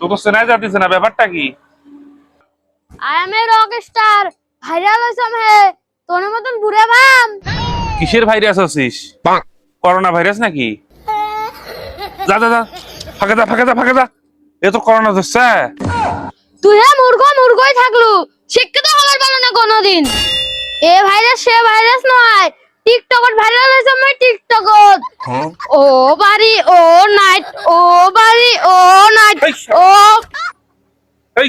তোর তো চেনাই যাতিছে না ব্যাপারটা কি? I am a rock star viral হইছম হে তোর মতন বুড়ে বাম। কিসের ভাইরাস আছিস? করোনা ভাইরাস নাকি? যা যা যা ফাঁকা যা ফাঁকা যা ফাঁকা যা। এ তো করোনা ধরছে। তুই হে মূর্খ মূর্খই থাকলু। শিক্ষিত হবার পারো না কোনোদিন। এ ভাইরাস সে ভাইরাস নয়। টিকটকত ভাইরাল হয়েছে মই টিকটকত ও বাড়ি ও নাইট ও বাড়ি ও নাইট ও এই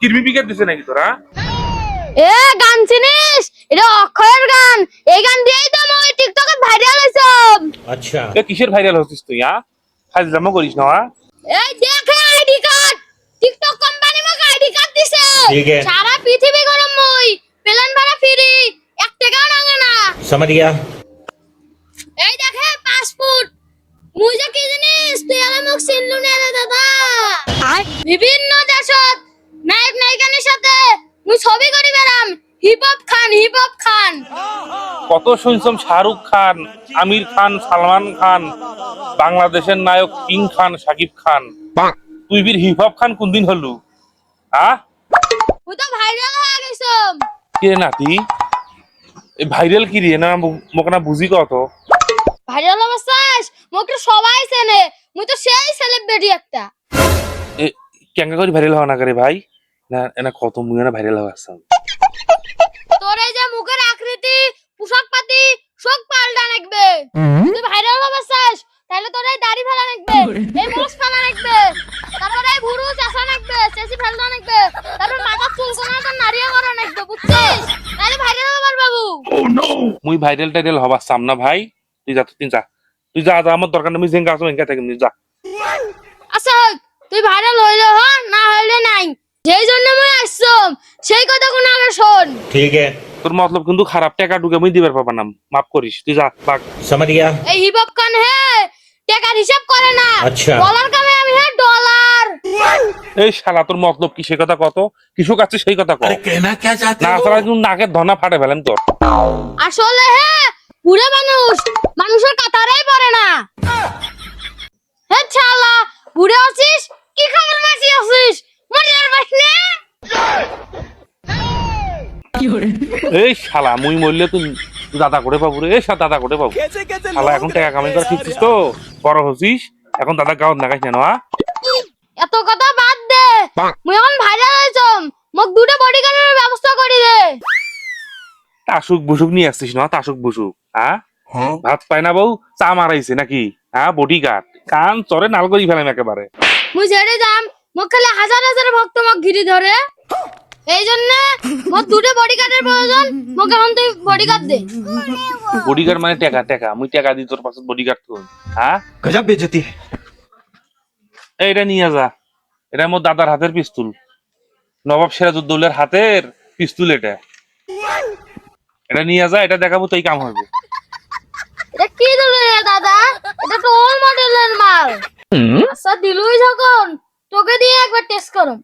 কিরমি বিকেট দিছে নাকি তোরা? এ গান চিনিস? এটা অক্ষয়ের গান। এই গান দিয়েই তো মই টিকটকে ভাইরাল হইছম আচ্ছা। এ কিসের ভাইরাল হইছিস তুই হ্যাঁ ফাইল জমা করিস না এই দেখ আইডি কার্ড। টিকটক কোম্পানি মই আইডি কার্ড দিছে। সারা পৃথিবী গরম মই। প্লেন ভাড়া ফ্রি। এক টাকাও নাগে না। সমঝ তুই আমার মুখ চিনলু না রে দাদা বিভিন্ন দেশত নায়ক নায়িকানের সাথে মুই ছবি করি বেড়াম। হিপ হপ খান হিপ হপ খান। কত শুনছম শাহরুখ খান আমির খান সালমান খান বাংলাদেশের নায়ক কিং খান সাকিব খান। তুই বীর হিপ হপ খান কোন দিন হলু? হ্যাঁ মুই তো ভাইরাল হয়ে গেছম। কে রে নাতি? এই ভাইরাল কি রে? না মোক না বুঝি কত? ভাইরাল অবস্থাস মুখটা সবাই চেনে। মুই তো সেই সেলিব্রিটি একটা। এ কেঙ্গা করে ভাইরাল হওয়া না করে ভাই? না এনা কত মুই না ভাইরাল হওয়া আসছাম তোর এই যে মুখের আকৃতি পোশাক পাতি সব পাল্টা নাকবে। তুই ভাইরাল অবস্থাস তাহলে তোর এই দাড়ি ফেলা নাকবে এই মোষ ফেলা নাকবে তারপর এই ভুরু চাষা নাকবে চেঁচি ফেলতে নাকবে তারপর মাথার চুল কোনা তো নারিয়া করা নাকবে বুঝছিস? তাহলে ভাইরাল হবার বাবু। মুই ভাইরাল টাইরাল হবার সাম না ভাই তুই যা তুই যা। তুই যা যা আমার দরকার নেই জেঙ্গা আছো এঙ্গা থাকি যা। আচ্ছা তুই ভাড়ে লইলে হ না হইলে নাই। যেই জন্য মই আসছম সেই কথা কোন আগে শুন। ঠিক আছে। তোর মতলব কিন্তু খারাপ টাকা ঢুকে মই দিবার পাবা না মাফ করিস তুই যা বাক। সমঝ গিয়া এই হিবব কান হে টাকা হিসাব করে না। আচ্ছা। ডলার কামে আমি হে ডলার এই শালা তোর মতলব কি সেই কথা কত? কিছু কাছে সেই কথা কত কেনা কে চাতে না তোরা নাকের ধনা ফাটে ফেলেন তোর। আসলে হে পুরো মানুষ মানুষের কাতারেই পড়ে না। হে ছালা বুড়ে আছিস কি খবর বাঁচি আছিস মজার বাস নে। এই শালা মুই মরলে তুই দাদা করে পাবো রে। এই শালা দাদা করে পাবো। শালা এখন টাকা কামাই করা শিখছিস তো? বড় হচ্ছিস এখন দাদা গাঁত না হ্যাঁ এত কথা বাদ দে। মুই এখন ভাইরাল হইছম মোক দুটো বডিগার্ডের ব্যবস্থা করি দে। তাসুক বুসুক নিয়ে আসছিস না তাসুক বুসুক হ্যাঁ? হ্যাঁ? ভাত পায় না বউ চা মারাইছে নাকি? হ্যাঁ বডি গার্ড কান চরে নাল করি ফেলাম একেবারে। মুই ঝেড়ে যাম মোক খালি হাজার হাজার ভক্ত মোক ঘিরে ধরে এই জন্য দুটো বডি গার্ডের প্রয়োজন তুই বডি গার্ড দে। বডি গার্ড মানে টাকা টাকা। মুই টাকা দি তোর পাশে বডি গার্ড তুই হ্যাঁ গজব বেজতি এইটা নিয়ে যা। এটা মোর দাদার হাতের পিস্তুল নবাব সিরাজউদ্দৌলার হাতের পিস্তুল এটা। এটা নিয়ে যা এটা দেখাবো তোই কাম হবে এটা কি দিল দাদা? এটা তো ওর মডেলের মাল। আচ্ছা দিলুই যখন তোকে দিয়ে একবার টেস্ট করো